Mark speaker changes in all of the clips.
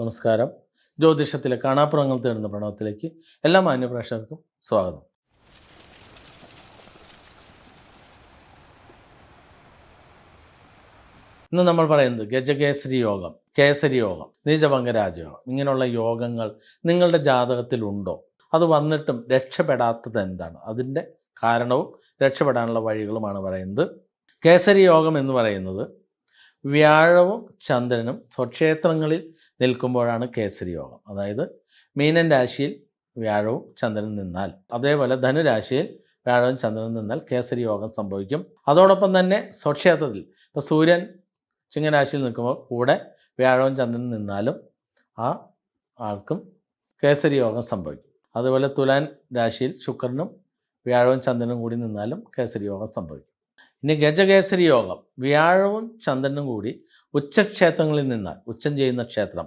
Speaker 1: നമസ്കാരം. ജ്യോതിഷത്തിലെ കാണാപ്പുറങ്ങൾ തേടുന്ന പ്രണവത്തിലേക്ക് എല്ലാ മാന്യപ്രേക്ഷകർക്കും സ്വാഗതം. ഇന്ന് നമ്മൾ പറയുന്നത് ഗജകേസരി യോഗം കേസരി യോഗം നീചഭംഗ ഇങ്ങനെയുള്ള യോഗങ്ങൾ നിങ്ങളുടെ ജാതകത്തിലുണ്ടോ? അത് വന്നിട്ടും രക്ഷപ്പെടാത്തത് എന്താണ്? അതിന്റെ കാരണവും രക്ഷപ്പെടാനുള്ള വഴികളുമാണ് പറയുന്നത്. കേസരി യോഗം എന്ന് പറയുന്നത് വ്യാഴവും ചന്ദ്രനും സ്വക്ഷേത്രങ്ങളിൽ നിൽക്കുമ്പോഴാണ് കേസരി യോഗം. അതായത് മീനൻ രാശിയിൽ വ്യാഴവും ചന്ദ്രൻ നിന്നാൽ അതേപോലെ ധനുരാശിയിൽ വ്യാഴവും ചന്ദ്രൻ നിന്നാൽ കേസരി യോഗം സംഭവിക്കും. അതോടൊപ്പം തന്നെ സ്വക്ഷേത്രത്തിൽ ഇപ്പോൾ സൂര്യൻ ചിങ്ങരാശിയിൽ നിൽക്കുമ്പോൾ കൂടെ വ്യാഴവും ചന്ദ്രൻ നിന്നാലും ആ ആൾക്കും കേസരി യോഗം സംഭവിക്കും. അതുപോലെ തുലാൻ രാശിയിൽ ശുക്രനും വ്യാഴവും ചന്ദ്രനും കൂടി നിന്നാലും കേസരി യോഗം സംഭവിക്കും. ഇനി ഗജകേസരി യോഗം. വ്യാഴവും ചന്ദ്രനും കൂടി ഉച്ചക്ഷേത്രങ്ങളിൽ നിന്നാൽ ഉച്ചം ചെയ്യുന്ന ക്ഷേത്രം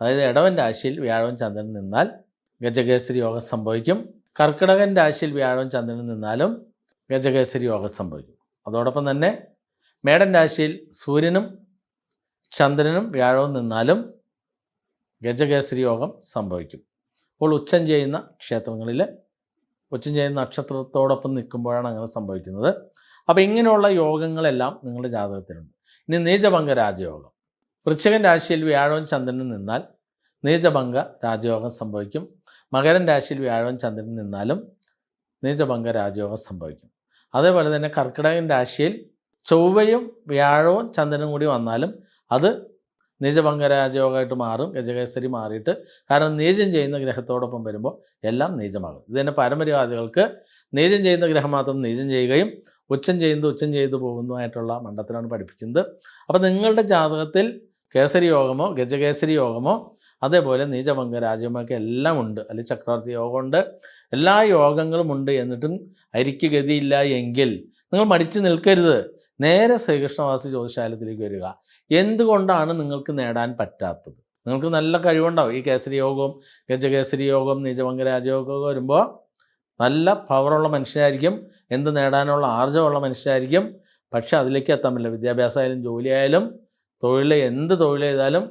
Speaker 1: അതായത് ഇടവൻ രാശിയിൽ വ്യാഴവും ചന്ദ്രനും നിന്നാൽ ഗജകേസരി യോഗം സംഭവിക്കും. കർക്കിടകൻ രാശിയിൽ വ്യാഴവും ചന്ദ്രനും നിന്നാലും ഗജകേസരി യോഗം സംഭവിക്കും. അതോടൊപ്പം തന്നെ മേടൻ രാശിയിൽ സൂര്യനും ചന്ദ്രനും വ്യാഴവും നിന്നാലും ഗജകേസരി യോഗം സംഭവിക്കും. അപ്പോൾ ഉച്ചം ചെയ്യുന്ന ക്ഷേത്രങ്ങളിൽ ഉച്ചം ചെയ്യുന്ന നക്ഷത്രത്തോടൊപ്പം നിൽക്കുമ്പോഴാണ് അങ്ങനെ സംഭവിക്കുന്നത്. അപ്പോൾ ഇങ്ങനെയുള്ള യോഗങ്ങളെല്ലാം നിങ്ങളുടെ ജാതകത്തിലുണ്ട്. ഇനി നീചഭംഗ രാജയോഗം. വൃശ്ചകൻ രാശിയിൽ വ്യാഴവും ചന്ദ്രനും നിന്നാൽ നീചഭംഗ രാജയോഗം സംഭവിക്കും. മകരൻ രാശിയിൽ വ്യാഴവും ചന്ദ്രനും നിന്നാലും നീചഭംഗ രാജയോഗം സംഭവിക്കും. അതേപോലെ തന്നെ കർക്കിടകൻ രാശിയിൽ ചൊവ്വയും വ്യാഴവും ചന്ദ്രനും കൂടി വന്നാലും അത് നീചഭംഗ രാജയോഗമായിട്ട് മാറും ഗജകേസരി മാറിയിട്ട്. കാരണം നീചം ചെയ്യുന്ന ഗ്രഹത്തോടൊപ്പം വരുമ്പോൾ എല്ലാം നീചമാകും. ഇത് തന്നെ പരമര്യാദികൾക്ക് നീചം ചെയ്യുന്ന ഗ്രഹം മാത്രം നീചം ചെയ്യുകയും ഉച്ചം ചെയ്യുന്നത് ഉച്ചം ചെയ്തു പോകുന്നതായിട്ടുള്ള മണ്ഡലത്തിലാണ് പഠിപ്പിക്കുന്നത്. അപ്പോൾ നിങ്ങളുടെ ജാതകത്തിൽ കേസരി യോഗമോ ഗജകേസരി യോഗമോ അതേപോലെ നീചഭംഗ രാജ്യമൊക്കെ എല്ലാം ഉണ്ട്. അല്ലെങ്കിൽ ചക്രവർത്തി യോഗമുണ്ട്. എല്ലാ യോഗങ്ങളും ഉണ്ട് എന്നിട്ടും അരിക്ക് ഗതിയില്ല എങ്കിൽ നിങ്ങൾ മടിച്ചു നിൽക്കരുത്. നേരെ ശ്രീകൃഷ്ണവാസി ജ്യോതിശാലത്തിലേക്ക് വരിക. എന്തുകൊണ്ടാണ് നിങ്ങൾക്ക് നേടാൻ പറ്റാത്തത്? നിങ്ങൾക്ക് നല്ല കഴിവുണ്ടാവും. ഈ കേസരി യോഗവും ഗജകേസരി യോഗവും രാജയോഗമൊക്കെ വരുമ്പോൾ നല്ല പവറുള്ള മനുഷ്യരായിരിക്കും എന്ത് നേടാനുള്ള ആർജമുള്ള മനുഷ്യരായിരിക്കും പക്ഷേ അതിലേക്ക് എത്താൻ പറ്റില്ല. വിദ്യാഭ്യാസമായാലും ജോലിയായാലും തൊഴിൽ എന്ത് തൊഴിൽ ചെയ്താലും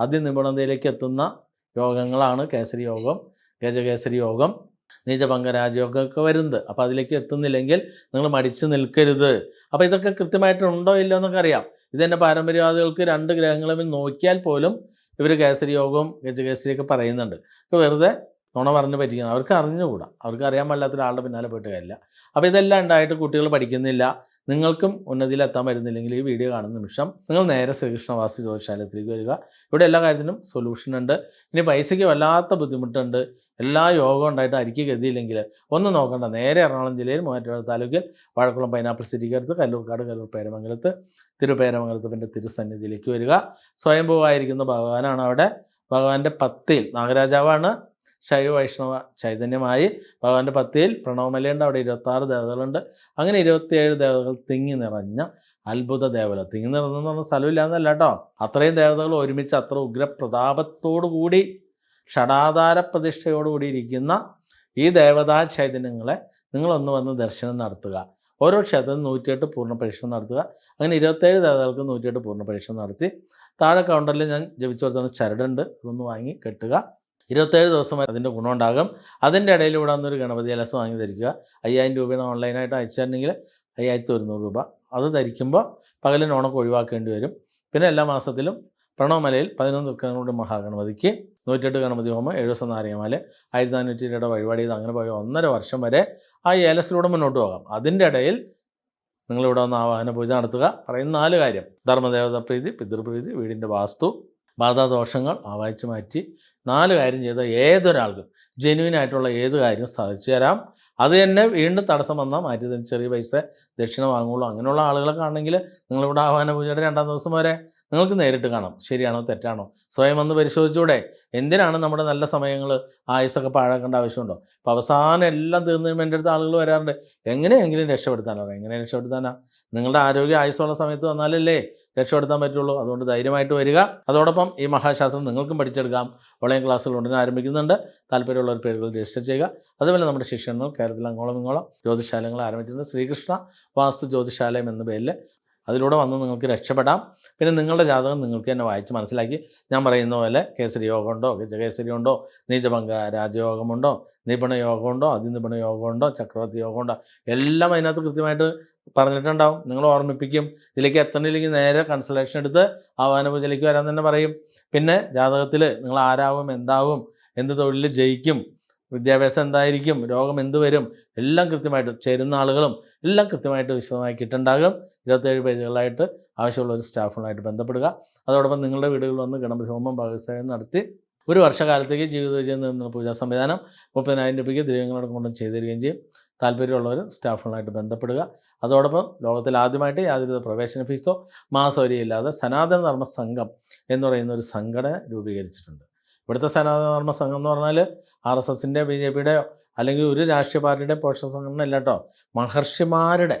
Speaker 1: അതിനിപുണതയിലേക്ക് എത്തുന്ന യോഗങ്ങളാണ് കേസരി യോഗം ഗജകേസരി യോഗം. നീചഭംഗ രാജയോഗമൊക്കെ വരുന്നത്. അപ്പോൾ അതിലേക്ക് എത്തുന്നില്ലെങ്കിൽ നിങ്ങൾ മടിച്ചു നിൽക്കരുത്. അപ്പോൾ ഇതൊക്കെ കൃത്യമായിട്ട് ഉണ്ടോ ഇല്ലയോ എന്നൊക്കെ അറിയാം. ഇത് തന്നെ പാരമ്പര്യവാദികൾക്ക് രണ്ട് ഗ്രഹങ്ങളും നോക്കിയാൽ പോലും ഇവർ കേസരി യോഗവും ഗജകേസരിയൊക്കെ പറയുന്നുണ്ട്. അപ്പോൾ വെറുതെ നുണ പറഞ്ഞ് പറ്റിക്കണം. അവർക്ക് അറിഞ്ഞുകൂടാ. അവർക്ക് അറിയാൻ പാടില്ലാത്ത ഒരാളുടെ പിന്നാലെ പോയിട്ട് കാര്യമില്ല. അപ്പോൾ ഇതെല്ലാം ഉണ്ടായിട്ട് കുട്ടികൾ പഠിക്കുന്നില്ല. നിങ്ങൾക്കും ഉന്നതിയിൽ എത്താൻ വരുന്നില്ലെങ്കിൽ ഈ വീഡിയോ കാണുന്ന നിമിഷം നിങ്ങൾ നേരെ ശ്രീകൃഷ്ണവാസി ജോശാലയത്തിലേക്ക് വരിക. ഇവിടെ എല്ലാ കാര്യത്തിനും സൊല്യൂഷൻ ഉണ്ട്. ഇനി പൈസയ്ക്ക് വല്ലാത്ത ബുദ്ധിമുട്ടുണ്ട്. എല്ലാ യോഗം ഉണ്ടായിട്ട് അരിക്ക് ഗതിയില്ലെങ്കിൽ ഒന്ന് നോക്കണ്ട. നേരെ എറണാകുളം ജില്ലയിൽ മൂവാറ്റുപുഴ താലൂക്കിൽ വാഴക്കുളം പൈനാപ്പിൾ സിറ്റിക്ക് അടുത്ത് കല്ലൂർക്കാട് കല്ലൂർ പേരമംഗലത്ത് പിന്നെ തിരുസന്നിധിയിലേക്ക് വരിക. സ്വയംഭൂവായിരിക്കുന്ന ഭഗവാനാണ് അവിടെ. ഭഗവാന്റെ പത്തിയിൽ നാഗരാജാവാണ്. ശൈവ വൈഷ്ണവ ചൈതന്യമായി ഭഗവാന്റെ പത്തിയിൽ പ്രണവമലയുണ്ട്. അവിടെ ഇരുപത്താറ് ദേവതകളുണ്ട്. അങ്ങനെ ഇരുപത്തിയേഴ് ദേവതകൾ തിങ്ങി നിറഞ്ഞ അത്ഭുത ദേവത തിങ്ങി നിറഞ്ഞെന്ന് പറഞ്ഞ സ്ഥലമില്ല എന്നല്ല കേട്ടോ. അത്രയും ദേവതകൾ ഒരുമിച്ച് അത്ര ഉഗ്രപ്രതാപത്തോടു കൂടി ഷടാധാര പ്രതിഷ്ഠയോടുകൂടി ഇരിക്കുന്ന ഈ ദേവതാ ചൈതന്യങ്ങളെ നിങ്ങളൊന്ന് വന്ന് ദർശനം നടത്തുക. ഓരോ ക്ഷേത്രത്തിൽ നൂറ്റിയെട്ട് പൂർണ പരീക്ഷണം നടത്തുക. അങ്ങനെ ഇരുപത്തേഴ് ദേവതകൾക്ക് നൂറ്റിയെട്ട് പൂർണ പരീക്ഷണം നടത്തി. താഴെ കൗണ്ടറിൽ ഞാൻ ജപിച്ചു കൊടുത്തുന്ന ചരടുണ്ട്. അതൊന്ന് വാങ്ങി കെട്ടുക. ഇരുപത്തേഴ് ദിവസം അതിന്റെ ഗുണമുണ്ടാകും. അതിന്റെ ഇടയിൽ ഇവിടെ വന്നൊരു ഗണപതി അലസം വാങ്ങി ധരിക്കുക. അയ്യായിരം രൂപയാണ് ഓൺലൈനായിട്ട് അയച്ചിരുന്നെങ്കിൽ അയ്യായിരത്തി ഒരുന്നൂറ് രൂപ. അത് ധരിക്കുമ്പോൾ പകലിന് ഓണൊക്കെ ഒഴിവാക്കേണ്ടി വരും. പിന്നെ എല്ലാ മാസത്തിലും പ്രണവമലയിൽ പതിനൊന്ന് ദുഃഖങ്ങളുടെ മഹാഗണപതിക്ക് നൂറ്റെട്ട് ഗണപതി ഹോമം ഏഴ് ദിവസം നാരങ്ങമാല ആയിരത്തി നാനൂറ്റി രൂപയുടെ വഴിപാട് ചെയ്ത് അങ്ങനെ പോയ ഒന്നര വർഷം വരെ ആ ഏലസിലൂടെ മുന്നോട്ട് പോകാം. അതിന്റെ ഇടയിൽ നിങ്ങളിവിടെ വന്ന് ആവാഹന പൂജ നടത്തുക. പറയുന്ന നാല് കാര്യം. ധർമ്മദേവത പ്രീതി പിതൃപ്രീതി വീടിന്റെ വാസ്തു ബാധാദോഷങ്ങൾ ആവാഹിച്ച് മാറ്റി. നാല് കാര്യം ചെയ്ത ഏതൊരാൾക്കും ജെന്യൂൻ ആയിട്ടുള്ള ഏത് കാര്യവും സാധിച്ചു തരാം. അത് തന്നെ വീണ്ടും തടസ്സം വന്നാൽ മാറ്റി ചെറിയ പൈസ ദക്ഷിണ വാങ്ങുള്ളൂ. അങ്ങനെയുള്ള ആളുകളൊക്കെ ആണെങ്കിൽ നിങ്ങളിവിടെ ആഹ്വാന പൂജയുടെ രണ്ടാം ദിവസം വരെ നിങ്ങൾക്ക് നേരിട്ട് കാണാം. ശരിയാണോ തെറ്റാണോ? സ്വയം ഒന്ന് പരിശോധിച്ചൂടെ. എന്തിനാണ് നമ്മുടെ നല്ല സമയങ്ങൾ ആയുസൊക്കെ പാഴാക്കേണ്ട ആവശ്യമുണ്ടോ? അപ്പോൾ അവസാനം എല്ലാം തീർന്നതിന് എന്റെ അടുത്ത് ആളുകൾ വരാറുണ്ട്. എങ്ങനെയെങ്കിലും രക്ഷപ്പെടുത്താനോ? എങ്ങനെ രക്ഷപ്പെടുത്താനാ? നിങ്ങളുടെ ആരോഗ്യ ആയുസ്സുള്ള സമയത്ത് വന്നാലല്ലേ രക്ഷപ്പെടുത്താൻ പറ്റുള്ളൂ. അതുകൊണ്ട് ധൈര്യമായിട്ട് വരിക. അതോടൊപ്പം ഈ മഹാശാസ്ത്രം നിങ്ങൾക്കും പഠിച്ചെടുക്കാം. ഓൺലൈൻ ക്ലാസ്സുകൾ ഉടനെ ആരംഭിക്കുന്നുണ്ട്. താല്പര്യമുള്ളവർ പേരുകൾ രജിസ്റ്റർ ചെയ്യുക. അതുപോലെ നമ്മുടെ ശിക്ഷണങ്ങൾ കേരളത്തിൽ അങ്ങോളം ഇങ്ങോളം ജ്യോതിശാലങ്ങൾ ആരംഭിച്ചിട്ടുണ്ട്. ശ്രീകൃഷ്ണ വാസ്തു ജ്യോതിശാലയം എന്ന പേരിൽ അതിലൂടെ വന്ന് നിങ്ങൾക്ക് രക്ഷപ്പെടാം. പിന്നെ നിങ്ങളുടെ ജാതകം നിങ്ങൾക്ക് തന്നെ വായിച്ച് മനസ്സിലാക്കി. ഞാൻ പറയുന്ന പോലെ കേസരി യോഗമുണ്ടോ? ഗജകേസരി ഉണ്ടോ? നീചഭംഗ രാജയോഗമുണ്ടോ? നിപുണ യോഗമുണ്ടോ? അതിനിപുണ യോഗമുണ്ടോ? ചക്രവർത്തി യോഗമുണ്ടോ? എല്ലാം അതിനകത്ത് കൃത്യമായിട്ട് പറഞ്ഞിട്ടുണ്ടാവും. നിങ്ങൾ ഓർമ്മിപ്പിക്കും. ഇതിലേക്ക് എത്തണില്ലെങ്കിൽ നേരെ കൺസൾട്ടേഷൻ എടുത്ത് ആവാന പൂജയിലേക്ക് വരാൻ തന്നെ പറയും. പിന്നെ ജാതകത്തിൽ നിങ്ങൾ ആരാവും എന്താവും എന്ത് തൊഴിൽ ജയിക്കും വിദ്യാഭ്യാസം എന്തായിരിക്കും രോഗം എന്ത് വരും എല്ലാം കൃത്യമായിട്ട് ചേരുന്ന ആളുകളും എല്ലാം കൃത്യമായിട്ട് വിശദമാക്കിയിട്ടുണ്ടാകും ഇരുപത്തേഴ് പേജുകളായിട്ട് ആവശ്യമുള്ള ഒരു സ്റ്റാഫുകളായിട്ട് ബന്ധപ്പെടുക. അതോടൊപ്പം നിങ്ങളുടെ വീടുകളിൽ വന്ന് ഗണപതി ഹോമം ഭാഗസ്ഥയം നടത്തി ഒരു വർഷകാലത്തേക്ക് ജീവിത വിജയം നേടുന്ന പൂജാ സംവിധാനം മുപ്പതിനായിരം രൂപയ്ക്ക് ദ്രവ്യങ്ങളടക്കം കൊണ്ടും ചെയ്തു തരികയും ചെയ്യും. താല്പര്യമുള്ളവർ സ്റ്റാഫുകളായിട്ട് ബന്ധപ്പെടുക. അതോടൊപ്പം ലോകത്തിൽ ആദ്യമായിട്ട് യാതൊരു പ്രവേശന ഫീസോ മാസവരിയില്ലാതെ സനാതന ധർമ്മ സംഘം എന്ന് പറയുന്ന ഒരു സംഘടന രൂപീകരിച്ചിട്ടുണ്ട്. ഇവിടുത്തെ സനാതന ധർമ്മ സംഘം എന്ന് പറഞ്ഞാൽ ആർ എസ് എസിന്റെ ബി ജെ പിയുടെയോ അല്ലെങ്കിൽ ഒരു രാഷ്ട്രീയ പാർട്ടിയുടെ പോഷക സംഘടന അല്ല കേട്ടോ. മഹർഷിമാരുടെ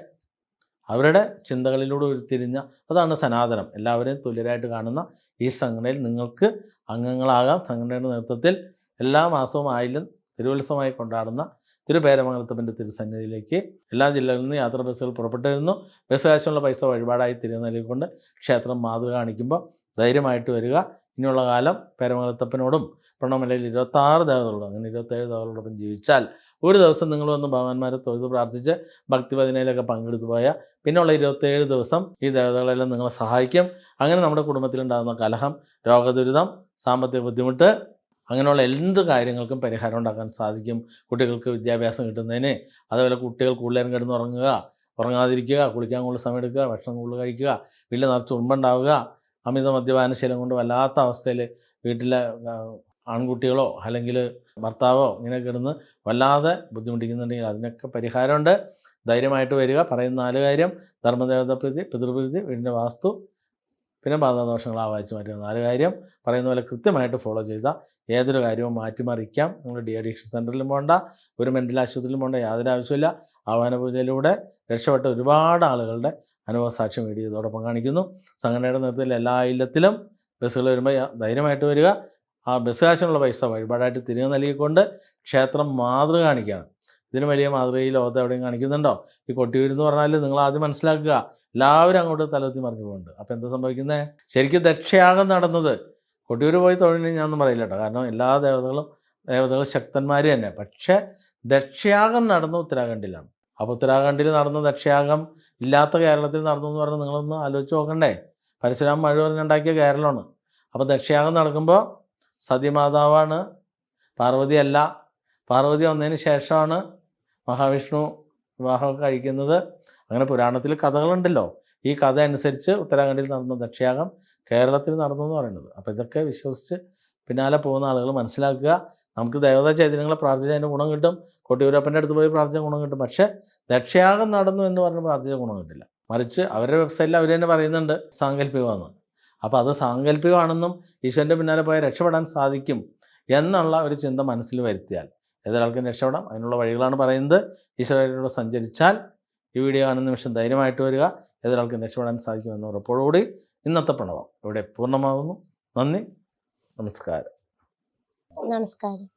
Speaker 1: അവരുടെ ചിന്തകളിലൂടെ ഉരുത്തിരിഞ്ഞ അതാണ് സനാതനം. എല്ലാവരെയും തുല്യരായിട്ട് കാണുന്ന ഈ സംഘടനയിൽ നിങ്ങൾക്ക് അംഗങ്ങളാകാം. സംഘടനയുടെ നേതൃത്വത്തിൽ എല്ലാ മാസവും ആയാലും തിരുവത്സവമായി കൊണ്ടാടുന്ന തിരുപേരമംഗലത്തപ്പന്റെ തിരുസന്നിധിയിലേക്ക് എല്ലാ ജില്ലകളിൽ നിന്നും യാത്രാ ബസ്സുകൾ പുറപ്പെട്ടിരുന്നു. ബസ് കാശുള്ള പൈസ വഴിപാടായി തിരുനെല്ലിക്കൊണ്ട് ക്ഷേത്രം മാതൃ കാണിക്കുമ്പോൾ ധൈര്യമായിട്ട് വരിക. ഇനിയുള്ള കാലം പേരമംഗലത്തപ്പനോടും പ്രണമലയിൽ ഇരുപത്താറ് ദേവതകളോടും അങ്ങനെ ഇരുപത്തേഴ് ദേവതകളോടൊപ്പം ജീവിച്ചാൽ ഒരു ദിവസം നിങ്ങൾ വന്ന് ഭഗവാന്മാരെ തൊഴുത് പ്രാർത്ഥിച്ച് ഭക്തിപതിനയിലൊക്കെ പങ്കെടുത്തു പോയാൽ പിന്നെയുള്ള ഇരുപത്തേഴ് ദിവസം ഈ ദേവതകളെല്ലാം നിങ്ങളെ സഹായിക്കും. അങ്ങനെ നമ്മുടെ കുടുംബത്തിലുണ്ടാകുന്ന കലഹം രോഗദുരിതം സാമ്പത്തിക ബുദ്ധിമുട്ട് അങ്ങനെയുള്ള എന്ത് കാര്യങ്ങൾക്കും പരിഹാരം ഉണ്ടാക്കാൻ സാധിക്കും. കുട്ടികൾക്ക് വിദ്യാഭ്യാസം കിട്ടുന്നതിന്. അതുപോലെ കുട്ടികൾ കൂടുതലും കിടന്നുറങ്ങുക ഉറങ്ങാതിരിക്കുക കുളിക്കാൻ കൂടുതൽ സമയം എടുക്കുക ഭക്ഷണം കൂടുതൽ കഴിക്കുക വീട്ടിൽ നിറച്ച് ഉറുമ്പുണ്ടാവുക അമിത മദ്യപാനശീലം കൊണ്ട് വല്ലാത്ത അവസ്ഥയിൽ വീട്ടിലെ ആൺകുട്ടികളോ അല്ലെങ്കിൽ ഭർത്താവോ ഇങ്ങനെ കിടന്ന് വല്ലാതെ ബുദ്ധിമുട്ടിക്കുന്നുണ്ടെങ്കിൽ അതിനൊക്കെ പരിഹാരമുണ്ട്. ധൈര്യമായിട്ട് വരിക. പറയുന്ന നാല് കാര്യം. ധർമ്മദേവത പ്രീതി പിതൃപ്രീതി വീടിന്റെ വാസ്തു പിന്നെ ബാധാദോഷങ്ങൾ ആവാഹിച്ച് മാറ്റുന്ന നാല് കാര്യം. പറയുന്ന പോലെ കൃത്യമായിട്ട് ഫോളോ ചെയ്താൽ ഏതൊരു കാര്യവും മാറ്റിമറിക്കാം. നിങ്ങൾ ഡി അഡിക്ഷൻ സെന്ററിലും പോകണ്ട ഒരു മെന്റൽ ആശുപത്രിയിലും പോകേണ്ട യാതൊരു ആവശ്യമില്ല ആഹ്വാന പൂജയിലൂടെ രക്ഷപ്പെട്ട ഒരുപാട് ആളുകളുടെ അനുഭവ സാക്ഷ്യം വീഡിയോ ഇതോടൊപ്പം കാണിക്കുന്നു സംഘടനയുടെ നേതൃത്വത്തിൽ എല്ലാ ഇല്ലത്തിലും ബസ്സുകൾ വരുമ്പോൾ ധൈര്യമായിട്ട് വരിക. ആ ബസ് കാശിനുള്ള പൈസ വഴിപാടായിട്ട് തിരികെ നൽകിക്കൊണ്ട് ക്ഷേത്രം മാതൃക കാണിക്കുകയാണ്. ഇതിന് വലിയ മാതൃക ഈ ലോകത്ത് എവിടെയും കാണിക്കുന്നുണ്ടോ? ഈ കൊട്ടി എന്ന് പറഞ്ഞാൽ നിങ്ങൾ ആദ്യം മനസ്സിലാക്കുക. എല്ലാവരും അങ്ങോട്ട് തലത്തി മറിഞ്ഞു പോകുന്നുണ്ട്. അപ്പോൾ എന്താ സംഭവിക്കുന്നത് ശരിക്കും ദക്ഷയാഗം നടന്നത്. കൊട്ടിയൂർ പോയി തൊഴിലിന് ഞാനൊന്നും പറയില്ല കേട്ടോ. കാരണം എല്ലാ ദേവതകളും ദേവതകൾ ശക്തന്മാർ തന്നെ. പക്ഷേ ദക്ഷയാഗം നടന്ന ഉത്തരാഖണ്ഡിലാണ്. അപ്പോൾ ഉത്തരാഖണ്ഡിൽ നടന്ന ദക്ഷയാഗം ഇല്ലാത്ത കേരളത്തിൽ നടന്നു എന്ന് പറഞ്ഞാൽ നിങ്ങളൊന്ന് ആലോചിച്ച് നോക്കണ്ടേ? പരശുരാം മഴ പറഞ്ഞുണ്ടാക്കിയ കേരളമാണ്. അപ്പോൾ ദക്ഷയാഗം നടക്കുമ്പോൾ സതിമാതാവാണ് പാർവതി അല്ല. പാർവതി വന്നതിന് ശേഷമാണ് മഹാവിഷ്ണു വിവാഹം കഴിക്കുന്നത്. അങ്ങനെ പുരാണത്തിൽ കഥകളുണ്ടല്ലോ. ഈ കഥ അനുസരിച്ച് ഉത്തരാഖണ്ഡിൽ നടന്ന ദക്ഷയാഗം കേരളത്തിൽ നടന്നു എന്ന് പറയുന്നത്. അപ്പോൾ ഇതൊക്കെ വിശ്വസിച്ച് പിന്നാലെ പോകുന്ന ആളുകൾ മനസ്സിലാക്കുക. നമുക്ക് ദേവതാ ചൈതന്യങ്ങളെ പ്രാർത്ഥിച്ചതിന് ഗുണം കിട്ടും. കൊട്ടിയൂരപ്പന്റെ അടുത്ത് പോയി പ്രാർത്ഥിച്ച ഗുണം കിട്ടും. പക്ഷേ ദക്ഷയാഗം നടന്നു എന്ന് പറഞ്ഞ് പ്രാർത്ഥിച്ച ഗുണം കിട്ടില്ല. മറിച്ച് അവരുടെ വെബ്സൈറ്റിൽ അവർ തന്നെ പറയുന്നുണ്ട് സാങ്കല്പികമാണ് അപ്പോൾ അത് സാങ്കല്പികമാണെന്നും ഈശ്വരന്റെ പിന്നാലെ പോയാൽ രക്ഷപ്പെടാൻ സാധിക്കും എന്നുള്ള ഒരു ചിന്ത മനസ്സിൽ വരുത്തിയാൽ ഏതൊരാൾക്കും രക്ഷപ്പെടാം. അതിനുള്ള വഴികളാണ് പറയുന്നത്. ഈശ്വരനോട് സഞ്ചരിച്ചാൽ ഈ വീഡിയോ കാണുന്ന നിമിഷം ധൈര്യമായിട്ട് വരിക. ഏതൊരാൾക്കും രക്ഷപ്പെടാൻ സാധിക്കും സാധിക്കുമെന്ന ഉറപ്പോടുകൂടി ഇന്നത്തെ പ്രണവം ഇവിടെ പൂർണമാകുന്നു. നന്ദി. നമസ്കാരം.
Speaker 2: നമസ്കാരം.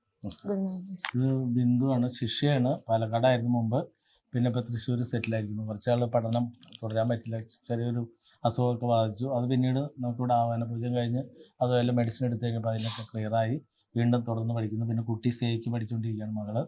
Speaker 2: Good morning
Speaker 1: ബിന്ദുവാണ് ശിഷ്യയാണ്. പാലക്കാടായിരുന്നു മുമ്പ്. പിന്നെ ഇപ്പോൾ തൃശ്ശൂർ സെറ്റിലായിരിക്കുന്നു കുറച്ചാൾ പഠനം തുടരാൻ പറ്റില്ല. ചെറിയൊരു അസുഖമൊക്കെ ബാധിച്ചു. അത് പിന്നീട് നമുക്കിവിടെ ആവാന പൂജ കഴിഞ്ഞ് അതുപോലെ മെഡിസിൻ എടുത്ത് കഴിഞ്ഞപ്പോൾ അതിനൊക്കെ ക്ലിയറായി വീണ്ടും തുടർന്ന് പഠിക്കുന്നു. പിന്നെ കുട്ടി സേക്ക് പഠിച്ചുകൊണ്ടിരിക്കുകയാണ് മകൾ.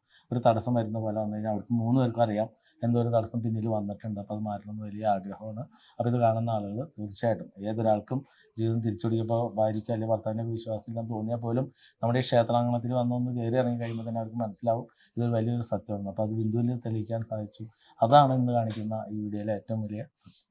Speaker 1: ഒരു തടസ്സം വരുന്ന പോലെ വന്നു കഴിഞ്ഞാൽ അവർക്ക് മൂന്ന് പേർക്കും അറിയാം എന്തോ ഒരു തടസ്സം പിന്നിൽ വന്നിട്ടുണ്ട്. അപ്പോൾ അത് മാറ്റണമെന്ന് വലിയ ആഗ്രഹമാണ്. അപ്പോൾ ഇത് കാണുന്ന ആളുകൾ തീർച്ചയായിട്ടും ഏതൊരാൾക്കും ജീവിതം തിരിച്ചുപിടിക്കുമ്പോൾ ഭാര്യയ്ക്ക് അല്ലെങ്കിൽ ഭർത്താവിന്റെ വിശ്വാസമില്ലെന്ന് തോന്നിയാൽ പോലും നമ്മുടെ ഈ ക്ഷേത്രാങ്കണത്തിൽ വന്നൊന്ന് കയറി ഇറങ്ങി കഴിയുമ്പോൾ തന്നെ അവർക്ക് മനസ്സിലാവും ഇതൊരു വലിയൊരു സത്യമാണ്. അപ്പോൾ അത് ബിന്ദുവിൽ തെളിയിക്കാൻ സാധിച്ചു. അതാണ് ഇന്ന് കാണിക്കുന്ന ഈ വീഡിയോയിലെ ഏറ്റവും വലിയ സത്യം.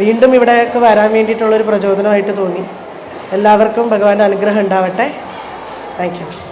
Speaker 3: വീണ്ടും ഇവിടെയൊക്കെ വരാൻ വേണ്ടിയിട്ടുള്ളൊരു പ്രചോദനമായിട്ട് തോന്നി. എല്ലാവർക്കും ഭഗവാന്റെ അനുഗ്രഹം ഉണ്ടാവട്ടെ. Thank you